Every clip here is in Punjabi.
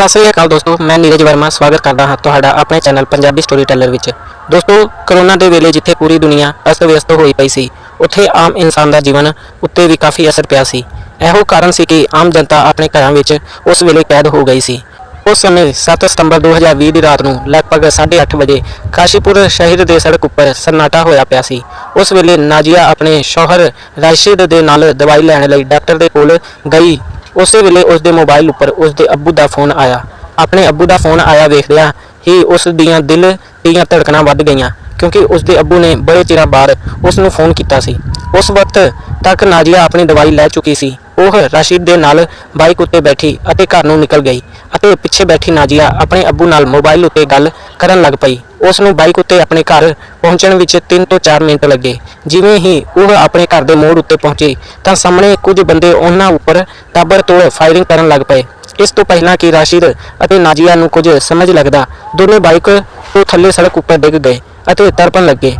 ਸਤਿ ਸ੍ਰੀ ਅਕਾਲ ਦੋਸਤੋ, ਮੈਂ ਨੀਰਜ ਵਰਮਾ, ਸਵਾਗਤ ਕਰਦਾ ਹਾਂ ਤੁਹਾਡਾ ਆਪਣੇ ਚੈਨਲ ਪੰਜਾਬੀ ਸਟੋਰੀ ਟੈਲਰ ਵਿੱਚ। ਦੋਸਤੋ ਕਰੋਨਾ ਦੇ ਵੇਲੇ ਜਿੱਥੇ ਪੂਰੀ ਦੁਨੀਆ ਅਸਤ-ਵਿਅਸਤ ਹੋਈ ਪਈ ਸੀ, ਉੱਥੇ ਆਮ ਇਨਸਾਨ ਦਾ ਜੀਵਨ ਉੱਤੇ ਵੀ ਕਾਫੀ ਅਸਰ ਪਿਆ ਸੀ। ਇਹੋ ਕਾਰਨ ਸੀ ਕਿ ਆਮ ਜਨਤਾ ਆਪਣੇ ਘਰਾਂ ਵਿੱਚ ਉਸ ਵੇਲੇ ਕੈਦ ਹੋ ਗਈ ਸੀ। ਉਸ ਸਮੇਂ 7 ਸਤੰਬਰ 2020 ਦੀ ਰਾਤ ਨੂੰ ਲਗਭਗ 8:30 ਵਜੇ ਕਾਸ਼ੀਪੁਰ ਸ਼ਹਿਰ ਦੇ ਸੜਕ ਉੱਪਰ ਸਨਾਟਾ ਹੋਇਆ ਪਿਆ ਸੀ। ਉਸ ਵੇਲੇ ਨਾਜੀਆ ਆਪਣੇ ਸ਼ੌਹਰ ਰਾਸ਼ਿਦ ਦੇ ਨਾਲ ਦਵਾਈ ਲੈਣ ਲਈ ਡਾਕਟਰ ਦੇ ਕੋਲ ਗਈ। ਉਸੇ ਵੇਲੇ ਉਸ ਦੇ ਮੋਬਾਈਲ ਉੱਪਰ ਉਸ ਦੇ ਅੱਬੂ ਦਾ ਫੋਨ ਆਇਆ। ਆਪਣੇ ਅੱਬੂ ਦਾ ਫੋਨ ਆਇਆ ਵੇਖਦਿਆਂ ਹੀ ਉਸ ਦੀਆਂ ਦਿਲ ਦੀਆਂ ਧੜਕਣਾਂ ਵੱਧ ਗਈਆਂ, ਕਿਉਂਕਿ ਉਸ ਦੇ ਅੱਬੂ ਨੇ ਬੜੇ ਚਿਰਾਂ ਬਾਅਦ ਉਸ ਨੂੰ ਫੋਨ ਕੀਤਾ ਸੀ। ਉਸ ਵਕਤ ਤੱਕ ਨਾਜੀਆ ਆਪਣੀ ਦਵਾਈ ਲੈ ਚੁੱਕੀ ਸੀ। ਉਹ ਰਾਸ਼ਿਦ ਦੇ ਨਾਲ ਬਾਈਕ ਉੱਤੇ ਬੈਠੀ ਅਤੇ ਘਰ ਨੂੰ ਨਿਕਲ ਗਈ ਅਤੇ ਪਿੱਛੇ ਬੈਠੀ ਨਾਜੀਆ ਆਪਣੇ ਅੱਬੂ ਨਾਲ ਮੋਬਾਈਲ ਉੱਤੇ ਗੱਲ ਕਰਨ ਲੱਗ ਪਈ। ਉਸ ਨੂੰ ਬਾਈਕ ਉੱਤੇ ਆਪਣੇ ਘਰ ਪਹੁੰਚਣ ਵਿੱਚ 3 ਤੋਂ 4 ਮਿੰਟ ਲੱਗੇ। ਜਿਵੇਂ ਹੀ ਉਹ ਆਪਣੇ ਘਰ ਦੇ ਮੋੜ ਉੱਤੇ ਪਹੁੰਚੀ, ਤਾਂ ਸਾਹਮਣੇ ਕੁਝ ਬੰਦੇ ਉਹਨਾਂ ਉੱਪਰ ਤਾਬੜਤੋੜ ਫਾਇਰਿੰਗ ਕਰਨ ਲੱਗ ਪਏ। ਇਸ ਤੋਂ ਪਹਿਲਾਂ ਕਿ ਰਾਸ਼ਿਦ ਅਤੇ ਨਾਜੀਆ ਨੂੰ ਕੁਝ ਸਮਝ ਲੱਗਦਾ, ਦੋਨੇ ਬਾਈਕ ਤੋਂ ਥੱਲੇ ਸੜਕ ਉੱਪਰ ਡਿੱਗ ਗਏ ਅਤੇ ਤੜਪਣ ਲੱਗੇ।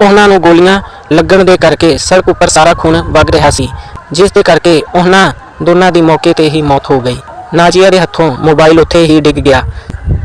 ਉਹਨਾਂ ਨੂੰ ਗੋਲੀਆਂ ਲੱਗਣ ਦੇ ਕਰਕੇ ਸੜਕ ਉੱਪਰ ਸਾਰਾ ਖੂਨ ਵਗ ਰਿਹਾ ਸੀ, ਜਿਸ ਦੇ ਕਰਕੇ ਉਹਨਾਂ ਦੋਨਾਂ ਦੀ ਮੌਕੇ ਤੇ ਹੀ ਮੌਤ ਹੋ ਗਈ। ਨਾਜੀਆ ਦੇ ਹੱਥੋਂ ਮੋਬਾਈਲ ਉੱਥੇ ਹੀ ਡਿੱਗ ਗਿਆ।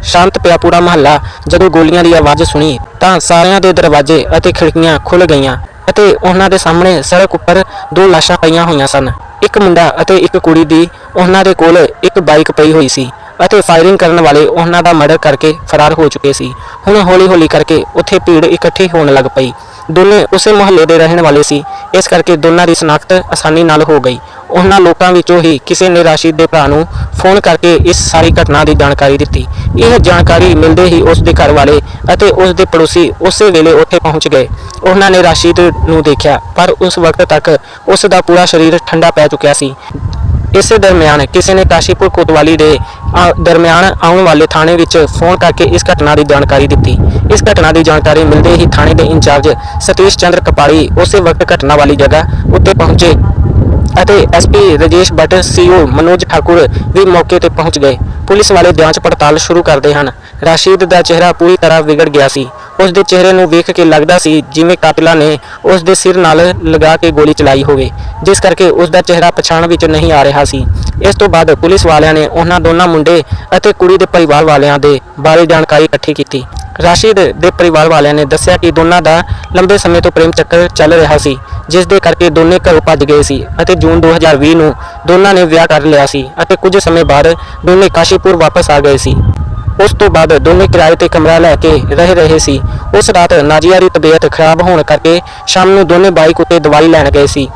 ਸ਼ਾਂਤ ਪਿਆ ਪੂਰਾ ਮਹੱਲਾ, ਜਦੋਂ ਗੋਲੀਆਂ ਦੀ ਆਵਾਜ਼ ਸੁਣੀ, ਤਾਂ ਸਾਰਿਆਂ ਦੇ ਦਰਵਾਜ਼ੇ ਅਤੇ ਖਿੜਕੀਆਂ ਖੁੱਲ ਗਈਆਂ ਅਤੇ ਉਹਨਾਂ ਦੇ ਸਾਹਮਣੇ ਸੜਕ ਉੱਪਰ ਦੋ ਲਾਸ਼ਾਂ ਪਈਆਂ ਹੋਈਆਂ ਸਨ। ਇੱਕ ਮੁੰਡਾ ਅਤੇ ਇੱਕ ਕੁੜੀ ਦੀ ਉਹਨਾਂ ਦੇ ਕੋਲ ਇੱਕ ਬਾਈਕ ਪਈ ਹੋਈ ਸੀ ਅਤੇ ਫਾਇਰਿੰਗ ਕਰਨ ਵਾਲੇ ਉਹਨਾਂ ਦਾ ਮਰਡਰ ਕਰਕੇ ਫਰਾਰ ਹੋ ਚੁੱਕੇ ਸੀ। ਹੁਣ ਹੌਲੀ-ਹੌਲੀ ਕਰਕੇ ਉੱਥੇ ਭੀੜ ਇਕੱਠੀ ਹੋਣ ਲੱਗ ਪਈ। ਦੋਨੇ ਉਸੇ ਮੁਹੱਲੇ ਦੇ ਰਹਿਣ ਵਾਲੇ ਸੀ। ਇਸ ਕਰਕੇ ਦੋਨਾਂ ਦੀ ਸ਼ਨਾਖਤ ਆਸਾਨੀ ਨਾਲ ਹੋ ਗਈ। ਉਹਨਾਂ ਲੋਕਾਂ ਵਿੱਚੋਂ ਹੀ ਕਿਸੇ ਨੇ ਰਾਸ਼ਿਦ ਦੇ ਭਰਾ ਨੂੰ ਫੋਨ ਕਰਕੇ ਇਸ ਸਾਰੀ ਘਟਨਾ ਦੀ ਜਾਣਕਾਰੀ ਦਿੱਤੀ। ਇਹ ਜਾਣਕਾਰੀ ਮਿਲਦੇ ਹੀ ਉਸ ਦੇ ਘਰ ਵਾਲੇ ਅਤੇ ਉਸ ਦੇ ਪੜੋਸੀ ਉਸੇ ਵੇਲੇ ਉੱਥੇ ਪਹੁੰਚ ਗਏ। ਉਹਨਾਂ ਨੇ ਰਾਸ਼ਿਦ ਨੂੰ ਦੇਖਿਆ, ਪਰ ਉਸ ਵਕਤ ਤੱਕ ਉਸ ਦਾ ਪੂਰਾ ਸਰੀਰ ਠੰਡਾ ਪੈ ਚੁੱਕਿਆ ਸੀ। ਇਸੇ ਦਰਮਿਆਨ ਕਿਸੇ ਨੇ ਕਾਸ਼ੀਪੁਰ ਕੋਤਵਾਲੀ ਦੇ ਆ, ਦਰਮਿਆਨ ਆਉਣ ਵਾਲੇ ਥਾਣੇ ਵਿੱਚ ਫੋਨ ਕਰਕੇ ਇਸ ਘਟਨਾ ਦੀ ਜਾਣਕਾਰੀ ਦਿੱਤੀ। ਇਸ ਘਟਨਾ ਦੀ ਜਾਣਕਾਰੀ ਮਿਲਦੇ ਹੀ ਥਾਣੇ ਦੇ ਇੰਚਾਰਜ ਸਤੀਸ਼ ਚੰਦਰ ਕਪਾੜੀ ਉਸੇ ਵਕਤ ਘਟਨਾ ਵਾਲੀ ਜਗ੍ਹਾ ਉੱਤੇ ਪਹੁੰਚੇ ਅਤੇ ਐਸਪੀ ਰਜੇਸ਼ ਭੱਟ ਸੀਓ ਮਨੋਜ ਠਾਕੁਰ ਵੀ ਮੌਕੇ ਤੇ ਪਹੁੰਚ ਗਏ। ਪੁਲਿਸ ਵਾਲੇ ਜਾਂਚ ਪੜਤਾਲ ਸ਼ੁਰੂ ਕਰਦੇ ਹਨ। ਰਾਸ਼ਿਦ ਦਾ ਚਿਹਰਾ ਪੂਰੀ ਤਰ੍ਹਾਂ ਵਿਗੜ ਗਿਆ ਸੀ। ਉਸ ਦੇ ਚਿਹਰੇ ਨੂੰ ਵੇਖ ਕੇ ਲੱਗਦਾ ਸੀ ਜਿਵੇਂ ਕਾਤਲਾ ਨੇ ਉਸ ਦੇ ਸਿਰ ਨਾਲ ਲਗਾ ਕੇ ਗੋਲੀ ਚਲਾਈ ਹੋਵੇ। ਜਿਸ ਕਰਕੇ ਉਸ ਦਾ ਚਿਹਰਾ ਪਛਾਣ ਵਿੱਚ ਨਹੀਂ ਆ ਰਿਹਾ ਸੀ। ਇਸ ਤੋਂ ਬਾਅਦ ਪੁਲਿਸ ਵਾਲਿਆਂ ਨੇ ਉਹਨਾਂ ਦੋਨਾਂ ਮੁੰਡੇ ਅਤੇ ਕੁੜੀ ਦੇ ਪਰਿਵਾਰ ਵਾਲਿਆਂ ਦੇ ਬਾਰੇ ਜਾਣਕਾਰੀ ਇਕੱਠੀ ਕੀਤੀ। ਰਾਸ਼ਿਦ ਦੇ ਪਰਿਵਾਰ ਵਾਲਿਆਂ ਨੇ ਦੱਸਿਆ ਕਿ ਦੋਨਾਂ ਦਾ ਲੰਬੇ ਸਮੇਂ ਤੋਂ ਪ੍ਰੇਮ ਚੱਕਰ ਚੱਲ ਰਿਹਾ ਸੀ, ਜਿਸ ਦੇ ਕਰਕੇ ਦੋਨੇ ਘਰੋਂ ਭੱਜ ਗਏ ਸੀ ਅਤੇ ਜੂਨ 2020 ਨੂੰ ਦੋਨਾਂ ਨੇ ਵਿਆਹ ਕਰ ਲਿਆ ਸੀ ਅਤੇ ਕੁਝ ਸਮੇਂ ਬਾਅਦ ਦੋਨੇ ਕਾਸ਼ੀਪੁਰ ਵਾਪਸ ਆ ਗਏ ਸੀ। ਉਸ ਤੋਂ ਬਾਅਦ ਦੋਨੇ ਕਿਰਾਏ ਤੇ ਕਮਰਾ ਲੈ ਕੇ ਰਹਿ ਰਹੇ ਸੀ। ਉਸ ਰਾਤ ਨਾਜੀਆ ਦੀ ਤਬੀਅਤ ਖਰਾਬ ਹੋਣ ਕਰਕੇ ਸ਼ਾਮ ਨੂੰ ਦੋਨੇ ਬਾਈਕ ਉੱਤੇ ਦਵਾਈ ਲੈਣ ਗਏ ਸੀ।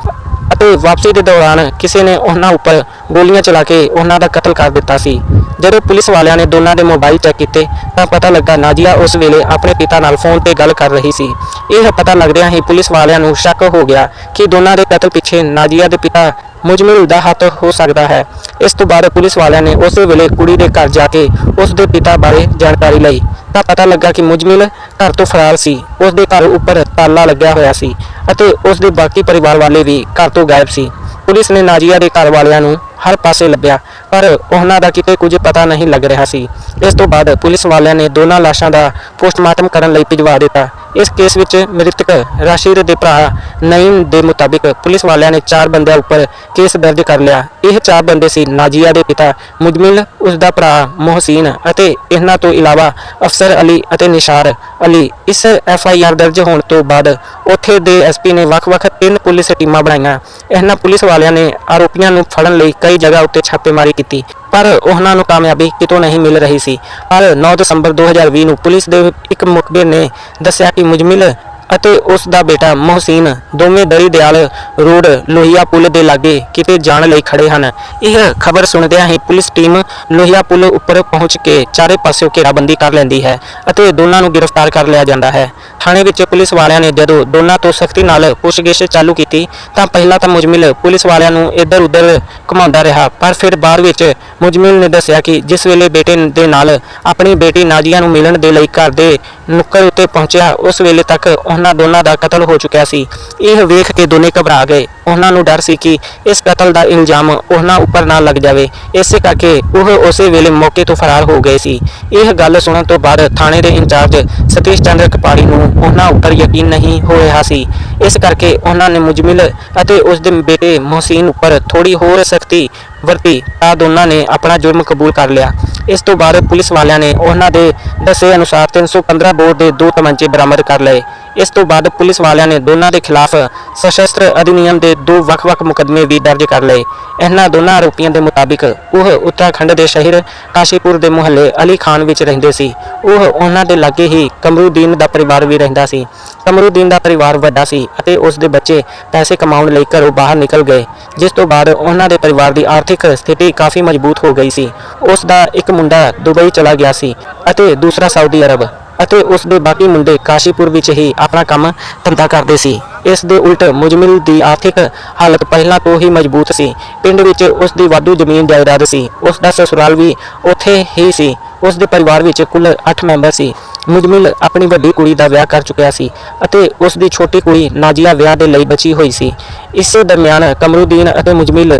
ਅਤੇ ਵਾਪਸੀ ਦੇ ਦੌਰਾਨ ਕਿਸੇ ਨੇ ਉਹਨਾਂ ਉੱਪਰ ਗੋਲੀਆਂ ਚਲਾ ਕੇ ਉਹਨਾਂ ਦਾ ਕਤਲ ਕਰ ਦਿੱਤਾ ਸੀ। ਜਦੋਂ ਪੁਲਿਸ ਵਾਲਿਆਂ ਨੇ ਦੋਨਾਂ ਦੇ ਮੋਬਾਈਲ ਚੈੱਕ ਕੀਤੇ, ਤਾਂ ਪਤਾ ਲੱਗਾ ਨਾਜੀਆ ਉਸ ਵੇਲੇ ਆਪਣੇ ਪਿਤਾ ਨਾਲ ਫੋਨ ਤੇ ਗੱਲ ਕਰ ਰਹੀ ਸੀ। ਇਹ ਪਤਾ ਲੱਗਦਿਆਂ ਹੀ ਪੁਲਿਸ ਵਾਲਿਆਂ ਨੂੰ ਸ਼ੱਕ ਹੋ ਗਿਆ ਕਿ ਦੋਨਾਂ ਦੇ ਕਤਲ ਪਿੱਛੇ ਨਾਜੀਆ ਦੇ ਪਿਤਾ ਮੁਜਮਿਲ ਦਾ ਹੱਥ ਹੋ ਸਕਦਾ ਹੈ। ਇਸ ਤੋਂ ਬਾਅਦ ਪੁਲਿਸ ਵਾਲਿਆਂ ਨੇ ਉਸੇ ਵੇਲੇ ਕੁੜੀ ਦੇ ਘਰ ਜਾ ਕੇ ਉਸ ਦੇ ਪਿਤਾ ਬਾਰੇ ਜਾਣਕਾਰੀ ਲਈ। ਤਾਂ ਪਤਾ ਲੱਗਾ ਕਿ ਮੁਜਮਿਲ ਘਰ ਤੋਂ ਫਰਾਰ ਸੀ। ਉਸ ਦੇ ਘਰ ਉੱਪਰ ਤਾਲਾ ਲੱਗਿਆ ਹੋਇਆ ਸੀ ਅਤੇ ਉਸ ਦੇ ਬਾਕੀ ਪਰਿਵਾਰ ਵਾਲੇ ਵੀ ਘਰ ਤੋਂ ਗਾਇਬ ਸੀ। ਪੁਲਿਸ ਨੇ ਨਾਜੀਆ ਦੇ ਘਰ ਵਾਲਿਆਂ ਨੂੰ ਹਰ ਪਾਸੇ ਲੱਭਿਆ, ਪਰ ਉਹਨਾਂ ਦਾ ਕਿਤੇ ਕੁਝ ਪਤਾ ਨਹੀਂ ਲੱਗ ਰਿਹਾ ਸੀ। ਇਸ ਤੋਂ ਬਾਅਦ ਪੁਲਿਸ ਵਾਲਿਆਂ ਨੇ ਦੋਨਾਂ ਲਾਸ਼ਾਂ ਦਾ ਪੋਸਟਮਾਰਟਮ ਕਰਨ ਲਈ ਭਿਜਵਾ ਦਿੱਤਾ। ਇਸ ਕੇਸ ਵਿੱਚ ਮ੍ਰਿਤਕ ਰਾਸ਼ਿਦ ਦੇ ਭਰਾ ਨਈਮ ਦੇ ਮੁਤਾਬਿਕ ਪੁਲਿਸ ਵਾਲਿਆਂ ਨੇ ਚਾਰ ਬੰਦਿਆਂ ਉੱਪਰ ਕੇਸ ਦਰਜ ਕਰ ਲਿਆ। ਇਹ ਚਾਰ ਬੰਦੇ ਸੀ ਨਾਜੀਆ ਦੇ ਪਿਤਾ ਮੁਜਮਿਲ, ਉਸ ਦਾ ਭਰਾ ਮੋਹਸੀਨ ਅਤੇ ਇਹਨਾਂ ਤੋਂ ਇਲਾਵਾ ਅਫਸਰ ਅਲੀ ਅਤੇ ਨਿਸ਼ਾਰ ਅਲੀ। ਇਸ ਐਫ ਆਈ ਆਰ ਦਰਜ ਹੋਣ ਤੋਂ ਬਾਅਦ ਉੱਥੇ ਦੇ ਐਸਪੀ ਨੇ ਵੱਖ-ਵੱਖ ਤਿੰਨ ਪੁਲਿਸ ਟੀਮਾਂ ਬਣਾਈਆਂ। ਇਹਨਾਂ ਪੁਲਿਸ ਵਾਲਿਆਂ ਨੇ ਆਰੋਪੀਆਂ ਨੂੰ ਫੜਨ ਲਈ ਕਈ ਜਗ੍ਹਾ ਉੱਤੇ ਛਾਪੇਮਾਰੀ ਕੀਤੀ। ਪਰ ਉਹਨਾਂ ਨੂੰ ਕਾਮਯਾਬੀ ਕਿਤੋਂ ਨਹੀਂ ਮਿਲ ਰਹੀ ਸੀ। ਪਰ 9 ਦਸੰਬਰ 2020 ਨੂੰ ਪੁਲਿਸ ਦੇ ਇੱਕ ਮੁਖਬਰ ਨੇ ਦੱਸਿਆ ਕਿ ਮੁਜਮਿਲ ਅਤੇ ਉਸ ਦਾ ਬੇਟਾ ਮੋਹਸੀਨ ਦੋਵੇਂ ਦਰੀ ਦਿਆਲ ਰੋਡ ਲੋਹੀਆ ਪੁਲ ਦੇ ਲਾਗੇ ਕਿਤੇ ਜਾਣ ਲਈ ਖੜੇ ਹਨ। ਇਹ ਖਬਰ ਸੁਣਦਿਆਂ ਹੀ ਪੁਲਿਸ ਟੀਮ ਲੋਹੀਆ ਪੁਲ ਉੱਪਰ ਪਹੁੰਚ ਕੇ ਚਾਰੇ ਪਾਸਿਓਂ ਘੇਰਾਬੰਦੀ ਕਰ ਲੈਂਦੀ ਹੈ ਅਤੇ ਦੋਨਾਂ ਨੂੰ ਗ੍ਰਿਫਤਾਰ ਕਰ ਲਿਆ ਜਾਂਦਾ ਹੈ। ਥਾਣੇ ਵਿੱਚ ਪੁਲਿਸ ਵਾਲਿਆਂ ਨੇ ਜਦੋਂ ਦੋਨਾਂ ਤੋਂ ਸਖਤੀ ਨਾਲ ਪੁੱਛਗਿੱਛ ਚਾਲੂ ਕੀਤੀ, ਤਾਂ ਪਹਿਲਾਂ ਤਾਂ ਮੁਜਮਿਲ ਪੁਲਿਸ ਵਾਲਿਆਂ ਨੂੰ ਇੱਧਰ ਉੱਧਰ ਘੁਮਾਉਂਦਾ ਰਿਹਾ, ਪਰ ਫਿਰ ਬਾਅਦ ਵਿੱਚ ਮੁਜਮਿਲ ਨੇ ਦੱਸਿਆ ਕਿ ਜਿਸ ਵੇਲੇ ਬੇਟੇ ਦੇ ਨਾਲ ਆਪਣੀ ਬੇਟੀ ਨਾਜੀਆ ਨੂੰ ਮਿਲਣ ਦੇ ਲਈ ਘਰ ਦੇ ਨੁੱਕਰ ਉੱਤੇ ਪਹੁੰਚਿਆ, ਉਸ ਵੇਲੇ ਤੱਕ ਉਹਨਾਂ ਦੋਨਾਂ ਦਾ ਕਤਲ ਹੋ ਚੁੱਕਿਆ ਸੀ। ਇਹ ਵੇਖ ਕੇ ਦੋਨੇ ਘਬਰਾ ਗਏ। ਉਹਨਾਂ ਨੂੰ ਡਰ ਸੀ ਕਿ ਇਸ ਕਤਲ ਦਾ ਇਲਜ਼ਾਮ ਉਹਨਾਂ ਉੱਪਰ ਨਾ ਲੱਗ ਜਾਵੇ। ਇਸੇ ਕਰਕੇ ਉਹ ਉਸੇ ਵੇਲੇ ਮੌਕੇ ਤੋਂ ਫਰਾਰ ਹੋ ਗਏ ਸੀ। ਇਹ ਗੱਲ ਸੁਣਨ ਤੋਂ ਬਾਅਦ ਥਾਣੇ ਦੇ ਇੰਚਾਰਜ ਸਤੀਸ਼ ਚੰਦਰ ਕਪਾੜੀ ਨੂੰ ਉਹਨਾਂ ਉੱਪਰ ਯਕੀਨ ਨਹੀਂ ਹੋ ਰਿਹਾ ਸੀ। ਇਸ ਕਰਕੇ ਉਹਨਾਂ ਨੇ ਮੁਜਮਿਲ ਅਤੇ ਉਸ ਦੇ ਬੇਟੇ ਮੋਹਸੀਨ ਉੱਪਰ ਥੋੜੀ ਹੋਰ ਸਖਤੀ ਵਰਤੀ ਤਾਂ ਦੋਨਾਂ ਨੇ ਆਪਣਾ ਜੁਰਮ ਕਬੂਲ ਕਰ ਲਿਆ। ਇਸ ਤੋਂ ਬਾਅਦ ਪੁਲਿਸ ਵਾਲਿਆਂ ਨੇ ਉਹਨਾਂ ਦੇ ਦੱਸੇ ਅਨੁਸਾਰ 315 ਬੋਰ ਦੇ ਦੋ ਤਮੰਚੇ ਬਰਾਮਦ ਕਰ ਲਏ। ਇਸ ਤੋਂ ਬਾਅਦ ਪੁਲਿਸ ਵਾਲਿਆਂ ਨੇ ਦੋਨਾਂ ਦੇ ਖਿਲਾਫ ਸਸ਼ਸਤਰ ਅਧਿਨਿਯਮ ਦੇ ਦੋ ਵੱਖ-ਵੱਖ ਮੁਕੱਦਮੇ ਵੀ ਦਰਜ ਕਰ ਲਏ। ਇਹਨਾਂ ਦੋਨਾਂ ਆਰੋਪੀਆਂ ਦੇ ਮੁਤਾਬਿਕ ਉਹ ਉੱਤਰਾਖੰਡ ਦੇ ਸ਼ਹਿਰ ਕਾਸ਼ੀਪੁਰ ਦੇ ਮੁਹੱਲੇ ਅਲੀ ਖਾਨ ਵਿੱਚ ਰਹਿੰਦੇ ਸੀ। ਉਹ ਉਹਨਾਂ ਦੇ ਲਾਗੇ ਹੀ ਕਮਰੂਦੀਨ ਦਾ ਪਰਿਵਾਰ ਵੀ ਰਹਿੰਦਾ ਸੀ। ਕਮਰੂਦੀਨ ਦਾ ਪਰਿਵਾਰ ਵੱਡਾ ਸੀ ਅਤੇ ਉਸ ਦੇ ਬੱਚੇ ਪੈਸੇ ਕਮਾਉਣ ਲਈ ਘਰੋਂ ਬਾਹਰ ਨਿਕਲ ਗਏ, ਜਿਸ ਤੋਂ ਬਾਅਦ ਉਹਨਾਂ ਦੇ ਪਰਿਵਾਰ ਦੀ ਆਰਥਿਕ ਸਥਿਤੀ ਕਾਫੀ ਮਜ਼ਬੂਤ ਹੋ ਗਈ ਸੀ। ਉਸ ਦਾ ਇੱਕ ਮੁੰਡਾ ਦੁਬਈ ਚਲਾ ਗਿਆ ਸੀ ਅਤੇ ਦੂਸਰਾ ਸਾਊਦੀ ਅਰਬ। ਅਤੇ ਉਸ ਦੇ ਬਾਕੀ ਮੁੰਡੇ ਕਾਸ਼ੀਪੁਰ ਵਿੱਚ ਹੀ ਆਪਣਾ ਕੰਮ ਧੰਦਾ ਕਰਦੇ ਸੀ। ਇਸ ਦੇ ਉਲਟ ਮੁਜਮਿਲ ਦੀ ਆਰਥਿਕ ਹਾਲਤ ਪਹਿਲਾਂ ਤੋਂ ਹੀ ਮਜ਼ਬੂਤ ਸੀ। ਪਿੰਡ ਵਿੱਚ ਉਸ ਦੀ ਵਾਧੂ ਜ਼ਮੀਨ ਜਾਇਦਾਦ ਸੀ। ਉਸ ਦਾ ਸਸੁਰਾਲ ਵੀ ਉੱਥੇ ਹੀ ਸੀ। ਉਸ ਦੇ ਪਰਿਵਾਰ ਵਿੱਚ ਕੁੱਲ 8 ਮੈਂਬਰ ਸੀ। ਮੁਜਮਿਲ ਆਪਣੀ ਵੱਡੀ ਕੁੜੀ ਦਾ ਵਿਆਹ ਕਰ ਚੁੱਕਿਆ ਸੀ ਅਤੇ ਉਸ ਦੀ ਛੋਟੀ ਕੁੜੀ ਨਾਜੀਆ ਵਿਆਹ ਦੇ ਲਈ ਬਚੀ ਹੋਈ ਸੀ। ਇਸੇ ਦਰਮਿਆਨ ਕਮਰੂਦੀਨ ਅਤੇ ਮੁਜਮਿਲ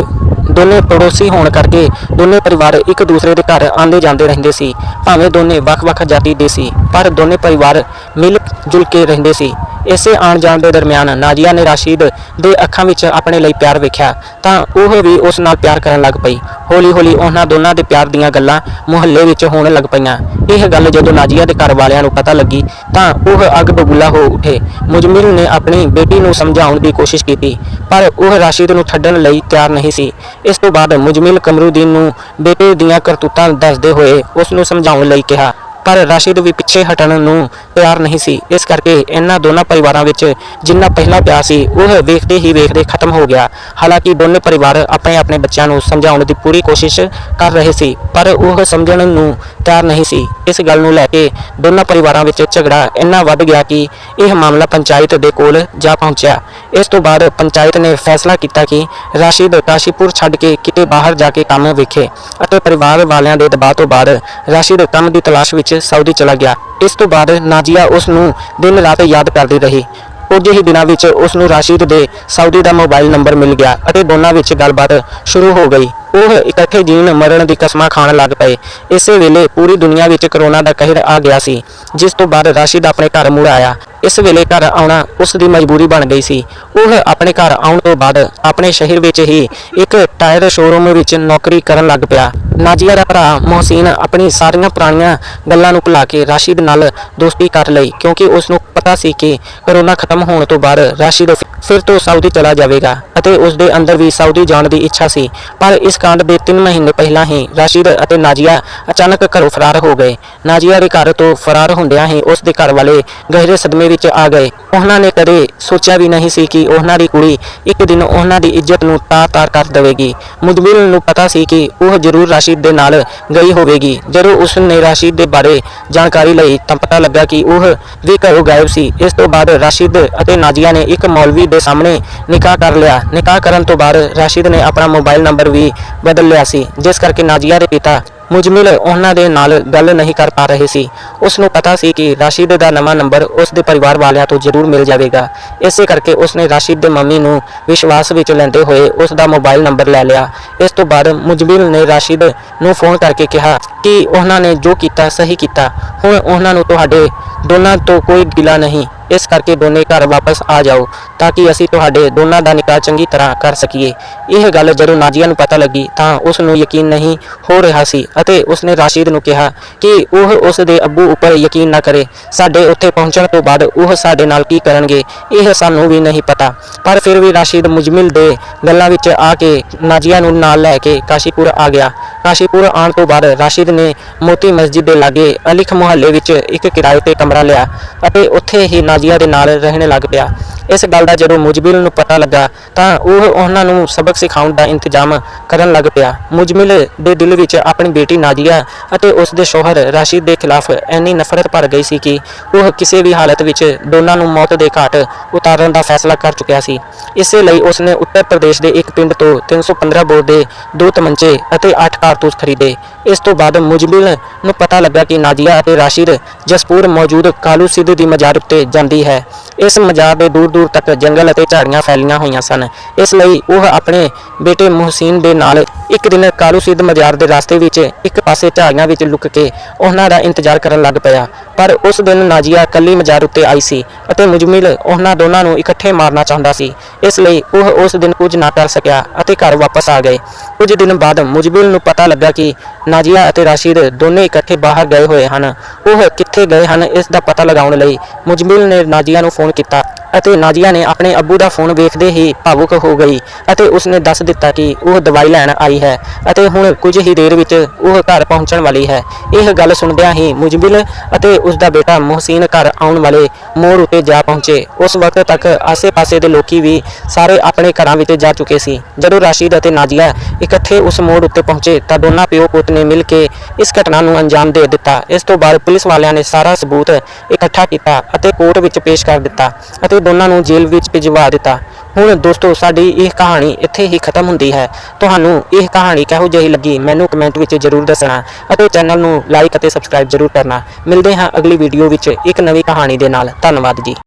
ਦੋਨੇ ਪੜੋਸੀ ਹੋਣ ਕਰਕੇ ਦੋਨੇ ਪਰਿਵਾਰ ਇੱਕ ਦੂਸਰੇ ਦੇ ਘਰ ਆਉਂਦੇ ਜਾਂਦੇ ਰਹਿੰਦੇ ਸੀ, ਭਾਵੇਂ ਦੋਨੇ ਵੱਖ-ਵੱਖ ਜਾਤੀ ਦੇ ਸੀ, ਪਰ ਦੋਨੇ ਪਰਿਵਾਰ ਮਿਲ ਜੁਲ ਕੇ ਰਹਿੰਦੇ ਸੀ। ਇਸੇ ਆਣ ਜਾਣ ਦੇ ਦਰਮਿਆਨ ਨਾਜੀਆ ਨੇ ਰਾਸ਼ੀਦ ਦੇ ਅੱਖਾਂ ਵਿੱਚ ਆਪਣੇ ਲਈ ਪਿਆਰ ਵੇਖਿਆ, ਤਾਂ ਉਹ ਵੀ ਉਸ ਨਾਲ ਪਿਆਰ ਕਰਨ ਲੱਗ ਪਈ। ਹੌਲੀ-ਹੌਲੀ ਉਹਨਾਂ ਦੋਨਾਂ ਦੇ ਪਿਆਰ ਦੀਆਂ ਗੱਲਾਂ ਮੁਹੱਲੇ ਵਿੱਚ ਹੋਣ ਲੱਗ ਪਈਆਂ। ਇਹ ਗੱਲ ਜਦੋਂ ਨਾਜੀਆ ਦੇ ਘਰ ਵਾਲਿਆਂ ਨੂੰ ਪਤਾ ਲੱਗੀ, ਤਾਂ ਉਹ ਅੱਗ ਬਬੂਲਾ ਹੋ ਉੱਠੇ। ਮੁਜਮਿਲ ਨੇ ਆਪਣੀ ਬੇਟੀ ਨੂੰ ਸਮਝਾਉਣ ਦੀ ਕੋਸ਼ਿਸ਼ ਕੀਤੀ ਪਰ ਉਹ ਰਾਸ਼ਿਦ ਨੂੰ ਛੱਡਣ ਲਈ ਤਿਆਰ ਨਹੀਂ ਸੀ। ਇਸ ਤੋਂ ਬਾਅਦ ਮੁਜਮਿਲ ਕਮਰੂਦੀਨ ਨੂੰ ਬੇਟੇ ਦੀਆਂ ਕਰਤੂਤਾਂ ਦੱਸਦੇ ਹੋਏ ਉਸ ਨੂੰ ਸਮਝਾਉਣ ਲਈ ਕਿਹਾ। ਪਰ ਰਾਸ਼ਿਦ ਵੀ ਪਿੱਛੇ ਹਟਣ ਨੂੰ ਤਿਆਰ ਨਹੀਂ ਸੀ। ਇਸ ਕਰਕੇ ਇਹਨਾਂ ਦੋਨਾਂ ਪਰਿਵਾਰਾਂ ਵਿੱਚ ਜਿੰਨਾ ਪਹਿਲਾ ਪਿਆਰ ਸੀ, ਉਹ ਵੇਖਦੇ ਹੀ ਵੇਖਦੇ ਖਤਮ ਹੋ ਗਿਆ। ਹਾਲਾਂਕਿ ਦੋਨੇ ਪਰਿਵਾਰ ਆਪਣੇ ਆਪਣੇ ਬੱਚਿਆਂ ਨੂੰ ਸਮਝਾਉਣ ਦੀ ਪੂਰੀ ਕੋਸ਼ਿਸ਼ ਕਰ ਰਹੇ ਸੀ, ਪਰ ਉਹ ਸਮਝਣ ਨੂੰ ਤਿਆਰ ਨਹੀਂ ਸੀ। ਇਸ ਗੱਲ ਨੂੰ ਲੈ ਕੇ ਦੋਨਾਂ ਪਰਿਵਾਰਾਂ ਵਿੱਚ ਝਗੜਾ ਇੰਨਾ ਵੱਧ ਗਿਆ ਕਿ ਇਹ ਮਾਮਲਾ ਪੰਚਾਇਤ ਦੇ ਕੋਲ ਜਾ ਪਹੁੰਚਿਆ। ਇਸ ਤੋਂ ਬਾਅਦ ਪੰਚਾਇਤ ਨੇ ਫੈਸਲਾ ਕੀਤਾ ਕਿ ਰਾਸ਼ਿਦ ਕਾਸ਼ੀਪੁਰ ਛੱਡ ਕੇ ਕਿਤੇ ਬਾਹਰ ਜਾ ਕੇ ਕੰਮ ਵੇਖੇ ਅਤੇ ਪਰਿਵਾਰ ਵਾਲਿਆਂ ਦੇ ਦਬਾਅ ਤੋਂ ਬਾਅਦ ਰਾਸ਼ਿਦ ਕੰਮ ਦੀ ਤਲਾਸ਼ ਵਿੱਚ ਸਾਊਦੀ ਚਲਾ ਗਿਆ। ਇਸ ਤੋਂ ਬਾਅਦ ਨਾਜੀਆ ਉਸ ਨੂੰ ਦਿਨ ਰਾਤ ਯਾਦ ਕਰਦੀ ਰਹੀ। ਕੁਝ ਹੀ ਦਿਨਾਂ ਵਿੱਚ ਉਸ ਨੂੰ ਰਾਸ਼ਿਦ ਦੇ ਸਾਊਦੀ ਦਾ ਮੋਬਾਈਲ ਨੰਬਰ ਮਿਲ ਗਿਆ ਅਤੇ ਦੋਨਾਂ ਵਿੱਚ ਗੱਲਬਾਤ ਸ਼ੁਰੂ ਹੋ ਗਈ। ਉਹ ਇਕੱਠੇ ਜੀਣ ਮਰਨ ਦੀ ਕਸਮਾਂ ਖਾਣ ਲੱਗ ਪਏ। ਇਸੇ ਵੇਲੇ ਪੂਰੀ ਦੁਨੀਆ ਵਿੱਚ ਕਰੋਨਾ ਦਾ ਕਹਿਰ ਆ ਗਿਆ ਸੀ, ਜਿਸ ਤੋਂ ਬਾਅਦ ਰਾਸ਼ਿਦ ਆਪਣੇ ਘਰ ਮੁੜ ਆਇਆ। ਇਸ ਵੇਲੇ ਘਰ ਆਉਣਾ ਉਸ ਦੀ ਮਜਬੂਰੀ ਬਣ ਗਈ ਸੀ। ਉਹ ਆਪਣੇ ਘਰ ਆਉਣ ਤੋਂ ਬਾਅਦ ਆਪਣੇ ਸ਼ਹਿਰ ਵਿੱਚ ਹੀ ਇੱਕ ਟਾਇਰ ਸ਼ੋਰੂਮ ਵਿੱਚ ਨੌਕਰੀ ਕਰਨ ਲੱਗ ਪਿਆ। ਨਾਜੀਆ ਦਾ ਭਰਾ ਮੋਹਸੀਨ ਆਪਣੀ ਸਾਰੀਆਂ ਪੁਰਾਣੀਆਂ ਗੱਲਾਂ ਨੂੰ ਭੁਲਾ ਕੇ ਰਾਸ਼ਿਦ ਨਾਲ ਦੋਸਤੀ ਕਰ ਲਈ, ਕਿਉਂਕਿ ਉਸ ਨੂੰ ਪਤਾ ਸੀ ਕਿ ਕਰੋਨਾ ਖਤਮ ਹੋਣ ਤੋਂ ਬਾਅਦ ਰਾਸ਼ਿਦ ਫਿਰ ਤੋਂ ਸਾਊਦੀ ਚਲਾ ਜਾਵੇਗਾ ਅਤੇ ਉਸ ਦੇ ਅੰਦਰ ਵੀ ਸਾਊਦੀ ਜਾਣ ਦੀ ਇੱਛਾ ਸੀ। ਪਰ ਇਸ ਕਾਂਡ ਦੇ 3 ਮਹੀਨੇ ਪਹਿਲਾਂ ਹੀ ਰਾਸ਼ਿਦ ਅਤੇ ਨਾਜੀਆ ਅਚਾਨਕ ਘਰੋਂ ਫਰਾਰ ਹੋ ਗਏ। ਨਾਜੀਆ ਦੇ ਘਰ ਤੋਂ ਫਰਾਰ ਹੁੰਦਿਆਂ ਹੀ ਉਸ ਦੇ ਘਰ ਵਾਲੇ ਗਹਿਰੇ ਸਦਮੇ ਵਿੱਚ ਆ ਗਏ। ਉਹਨਾਂ ਨੇ ਕਦੇ ਸੋਚਿਆ ਵੀ ਨਹੀਂ ਸੀ ਕਿ ਉਹਨਾਂ ਦੀ ਕੁੜੀ ਇੱਕ ਦਿਨ ਉਹਨਾਂ ਦੀ ਇੱਜ਼ਤ ਨੂੰ ਤਾਰ-ਤਾਰ ਕਰ ਦੇਵੇਗੀ। ਮੁਜਮਿਲ ਨੂੰ ਪਤਾ ਸੀ ਕਿ ਉਹ ਜ਼ਰੂਰ ਰਾਸ਼ਿਦ ਦੇ ਨਾਲ ਗਈ ਹੋਵੇਗੀ। ਜਦੋਂ ਉਸ ਨੇ ਰਾਸ਼ਿਦ ਦੇ ਬਾਰੇ ਜਾਣਕਾਰੀ ਲਈ ਤਾਂ ਪਤਾ ਲੱਗਾ ਕਿ ਉਹ ਵੀ ਘਰੋਂ ਗਾਇਬ ਸੀ। ਇਸ ਤੋਂ ਬਾਅਦ ਰਾਸ਼ਿਦ ਅਤੇ ਨਾਜੀਆ ਨੇ ਇੱਕ ਮੌਲਵੀ ਦੇ ਸਾਹਮਣੇ ਨਿਕਾਹ ਕਰ ਲਿਆ। ਨਿਕਾਹ ਕਰਨ ਤੋਂ ਬਾਅਦ ਰਾਸ਼ਿਦ ਨੇ ਆਪਣਾ ਮੋਬਾਈਲ ਨੰਬਰ ਵੀ ਬਦਲ ਲਿਆ ਸੀ, ਜਿਸ ਕਰਕੇ ਨਾਜੀਆ ਦੇ ਪਿਤਾ ਮੁਜਮਿਲ ਉਹਨਾਂ ਦੇ ਨਾਲ ਗੱਲ ਨਹੀਂ ਕਰ ਪਾ ਰਹੇ ਸੀ। ਉਸ ਨੂੰ ਪਤਾ ਸੀ ਕਿ ਰਾਸ਼ਿਦ ਦਾ ਨਵਾਂ ਨੰਬਰ ਉਸ ਦੇ ਪਰਿਵਾਰ ਵਾਲਿਆਂ ਤੋਂ ਜ਼ਰੂਰ ਮਿਲ ਜਾਵੇਗਾ। ਇਸੇ ਕਰਕੇ ਉਸ ਨੇ ਰਾਸ਼ਿਦ ਦੇ ਮੰਮੀ ਨੂੰ ਵਿਸ਼ਵਾਸ ਵਿੱਚ ਲੈਂਦੇ ਹੋਏ ਉਸ ਦਾ ਮੋਬਾਈਲ ਨੰਬਰ ਲੈ ਲਿਆ। ਇਸ ਤੋਂ ਬਾਅਦ ਮੁਜਮਿਲ ਨੇ ਰਾਸ਼ਿਦ ਨੂੰ ਫੋਨ ਕਰਕੇ ਕਿਹਾ ਕਿ ਉਹਨਾਂ ਨੇ ਜੋ ਕੀਤਾ, ਸਹੀ ਕੀਤਾ। ਹੁਣ ਉਹਨਾਂ ਨੂੰ ਤੁਹਾਡੇ ਦੋਨਾਂ ਤੋਂ ਕੋਈ ਗਿਲਾ ਨਹੀਂ। ਇਸ ਕਰਕੇ ਦੋਨੇ ਘਰ ਵਾਪਸ ਆ ਜਾਓ ਤਾਂ ਕਿ ਅਸੀਂ ਤੁਹਾਡੇ ਦੋਨਾਂ ਦਾ ਨਿਕਾਹ ਚੰਗੀ ਤਰ੍ਹਾਂ ਕਰ ਸਕੀਏ। ਇਹ ਗੱਲ ਜਦੋਂ ਨਾਜੀਆ ਨੂੰ ਪਤਾ ਲੱਗੀ ਤਾਂ ਉਸ ਨੂੰ ਯਕੀਨ ਨਹੀਂ ਹੋ ਰਿਹਾ ਸੀ ਅਤੇ ਉਸਨੇ ਰਾਸ਼ਿਦ ਨੂੰ ਕਿਹਾ ਕਿ ਉਹ ਉਸ ਦੇ ਅੱਬੂ ਉੱਪਰ ਯਕੀਨ ਨਾ ਕਰੇ। ਸਾਡੇ ਉੱਥੇ ਪਹੁੰਚਣ ਤੋਂ ਬਾਅਦ ਉਹ ਸਾਡੇ ਨਾਲ ਕੀ ਕਰਨਗੇ, ਇਹ ਸਾਨੂੰ ਵੀ ਨਹੀਂ ਪਤਾ। ਪਰ ਫਿਰ ਵੀ ਰਾਸ਼ਿਦ ਮੁਜਮਿਲ ਦੇ ਗੱਲਾਂ ਵਿੱਚ ਆ ਕੇ ਨਾਜੀਆ ਨੂੰ ਨਾਲ ਲੈ ਕੇ ਕਾਸ਼ੀਪੁਰ ਆ ਗਿਆ। ਕਾਸ਼ੀਪੁਰ ਆਉਣ ਤੋਂ ਬਾਅਦ ਰਾਸ਼ਿਦ ਨੇ ਮੋਤੀ ਮਸਜਿਦ ਦੇ ਲਾਗੇ ਅਲਿਖ ਮੁਹੱਲੇ ਵਿੱਚ ਇੱਕ ਕਿਰਾਏ ਤੇ ਕਮਰਾ ਲਿਆ ਅਤੇ ਉੱਥੇ ਹੀ ਨਾਜੀਆ ਦੇ ਨਾਲ ਰਹਿਣ ਲੱਗ ਪਿਆ। ਇਸ ਗੱਲ ਦਾ ਜਦੋਂ ਮੁਜਮਿਲ ਨੂੰ ਪਤਾ ਲੱਗਾ, ਤਾਂ ਉਹ ਉਹਨਾਂ ਨੂੰ ਸਬਕ ਸਿਖਾਉਣ ਦਾ ਇੰਤਜ਼ਾਮ ਕਰਨ ਲੱਗ ਪਿਆ। ਮੁਜਮਿਲ ਦੇ ਦਿਲ ਵਿੱਚ ਆਪਣੀ ਬੇਟੀ ਨਾਜੀਆ ਅਤੇ ਉਸ ਦੇ ਸ਼ੋਹਰ ਰਾਸ਼ਿਦ ਦੇ ਖਿਲਾਫ ਐਨੀ ਨਫ਼ਰਤ ਭਰ ਗਈ ਸੀ ਕਿ ਉਹ ਕਿਸੇ ਵੀ ਹਾਲਤ ਵਿੱਚ ਦੋਨਾਂ ਨੂੰ ਮੌਤ ਦੇ ਘਾਟ ਉਤਾਰਨ ਦਾ ਫੈਸਲਾ ਕਰ ਚੁੱਕਿਆ ਸੀ। ਇਸੇ ਲਈ ਉਸਨੇ ਉੱਤਰ ਪ੍ਰਦੇਸ਼ ਦੇ ਇੱਕ ਪਿੰਡ ਤੋਂ 315 ਬੋਰ ਦੇ ਦੋ ਤਮੰਚੇ ਅਤੇ 8 ਕਾਰਤੂਸ ਖਰੀਦੇ। ਇਸ ਤੋਂ ਬਾਅਦ ਮੁਜਮਿਲ ਨੂੰ ਪਤਾ ਲੱਗਾ ਕਿ ਨਾਜੀਆ ਅਤੇ ਰਾਸ਼ਿਦ ਜਸਪੂਰ ਮੌਜੂਦ ਕਾਲੂ ਸਿੱਧ ਦੀ ਮਜ਼ਾਰ ਉੱਤੇ ਜਾਂਦੀ ਹੈ। ਇਸ ਮਜ਼ਾਰ ਦੇ ਦੂਰ ਦੂਰ ਤੱਕ ਜੰਗਲ ਅਤੇ ਝਾੜੀਆਂ ਫੈਲੀਆਂ ਹੋਈਆਂ ਸਨ। ਇਸ ਲਈ ਉਹ ਆਪਣੇ ਬੇਟੇ ਮੁਹਸੀਨ ਦੇ ਨਾਲ ਇੱਕ ਦਿਨ ਕਾਲੂ ਸਿੱਧ ਮਜ਼ਾਰ ਦੇ ਰਸਤੇ ਵਿੱਚ ਇੱਕ ਪਾਸੇ ਝਾੜੀਆਂ ਵਿੱਚ ਲੁਕ ਕੇ ਉਹਨਾਂ ਦਾ ਇੰਤਜ਼ਾਰ ਕਰਨ ਲੱਗ ਪਿਆ। ਪਰ ਉਸ ਦਿਨ ਨਾਜੀਆ ਇਕੱਲੀ ਮਜ਼ਾਰ ਉੱਤੇ ਆਈ ਸੀ ਅਤੇ ਮੁਜਮਿਲ ਉਹਨਾਂ ਦੋਨਾਂ ਨੂੰ ਇਕੱਠੇ ਮਾਰਨਾ ਚਾਹੁੰਦਾ ਸੀ। ਇਸ ਲਈ ਉਹ ਉਸ ਦਿਨ ਕੁਝ ਨਾ ਕਰ ਸਕਿਆ ਅਤੇ ਘਰ ਵਾਪਸ ਆ ਗਏ। ਕੁਝ ਦਿਨ ਬਾਅਦ ਮੁਜਮਿਲ ਨੂੰ ਪਤਾ ਲੱਗਾ ਕਿ ਨਾਜੀਆ ਅਤੇ ਰਾਸ਼ਿਦ ਦੋਨੇ ਇਕੱਠੇ ਬਾਹਰ ਗਏ ਹੋਏ ਹਨ। ਉਹ ਕਿੱਥੇ ਗਏ ਹਨ, ਇਸ ਦਾ ਪਤਾ ਲਗਾਉਣ ਲਈ ਮੁਜਮਿਲ ਨੇ ਨਾਜੀਆ ਨੂੰ ਫੋਨ ਕੀਤਾ ਅਤੇ ਨਾਜੀਆ ਨੇ ਆਪਣੇ ਅੱਬੂ ਦਾ ਫੋਨ ਵੇਖਦੇ ਹੀ ਭਾਵੁਕ ਹੋ ਗਈ ਅਤੇ ਉਸਨੇ ਦੱਸ ਦਿੱਤਾ ਕਿ ਉਹ ਦਵਾਈ ਲੈਣ ਆਈ ਹੈ ਅਤੇ ਹੁਣ ਕੁਝ ਹੀ ਦੇਰ ਵਿੱਚ ਉਹ ਘਰ ਪਹੁੰਚਣ ਵਾਲੀ ਹੈ। ਇਹ ਗੱਲ ਸੁਣਦਿਆਂ ਹੀ ਮੁਜਮਿਲ ਅਤੇ ਉਸ ਦਾ ਬੇਟਾ ਮੁਹਸੀਨ ਘਰ ਆਉਣ ਵਾਲੇ ਮੋੜ ਉੱਤੇ ਜਾ ਪਹੁੰਚੇ। ਉਸ ਵਕਤ ਤੱਕ ਆਸੇ-ਪਾਸੇ ਦੇ ਲੋਕੀ ਵੀ ਸਾਰੇ ਆਪਣੇ ਘਰਾਂ ਵਿੱਚ ਜਾ ਚੁੱਕੇ ਸੀ। ਜਦੋਂ ਰਾਸ਼ੀਦ ਅਤੇ ਨਾਜੀਆ ਇਕੱਠੇ ਉਸ ਮੋੜ ਉੱਤੇ ਪਹੁੰਚੇ ਤਾਂ ਦੋਨਾਂ ਪਿਓ ਪੁੱਤ ਨੇ ਮਿਲ ਕੇ ਇਸ ਘਟਨਾ ਨੂੰ ਅੰਜਾਮ ਦੇ ਦਿੱਤਾ। ਇਸ ਤੋਂ ਬਾਅਦ ਪੁਲਿਸ ਵਾਲਿਆਂ ਨੇ ਸਾਰਾ ਸਬੂਤ ਇਕੱਠਾ ਕੀਤਾ ਅਤੇ ਕੋਰਟ ਵਿੱਚ ਪੇਸ਼ ਕਰ ਦਿੱਤਾ ਅਤੇ ਦੋਨਾਂ ਨੂੰ ਜੇਲ੍ਹ ਵਿੱਚ ਭਿਜਵਾ ਦਿੱਤਾ। ਹੁਣ ਦੋਸਤੋ, ਸਾਡੀ ਇਹ ਕਹਾਣੀ ਇੱਥੇ ਹੀ ਖਤਮ ਹੁੰਦੀ ਹੈ। ਤੁਹਾਨੂੰ ਇਹ ਕਹਾਣੀ ਕਿਹੋ ਜਿਹੀ ਲੱਗੀ, ਮੈਨੂੰ ਕਮੈਂਟ ਵਿੱਚ ਜ਼ਰੂਰ ਦੱਸਣਾ ਅਤੇ ਚੈਨਲ ਨੂੰ ਲਾਈਕ ਅਤੇ ਸਬਸਕ੍ਰਾਈਬ ਜ਼ਰੂਰ ਕਰਨਾ। ਮਿਲਦੇ ਹਾਂ ਅਗਲੀ ਵੀਡੀਓ ਵਿੱਚ ਇੱਕ ਨਵੀਂ ਕਹਾਣੀ ਦੇ ਨਾਲ। ਧੰਨਵਾਦ ਜੀ।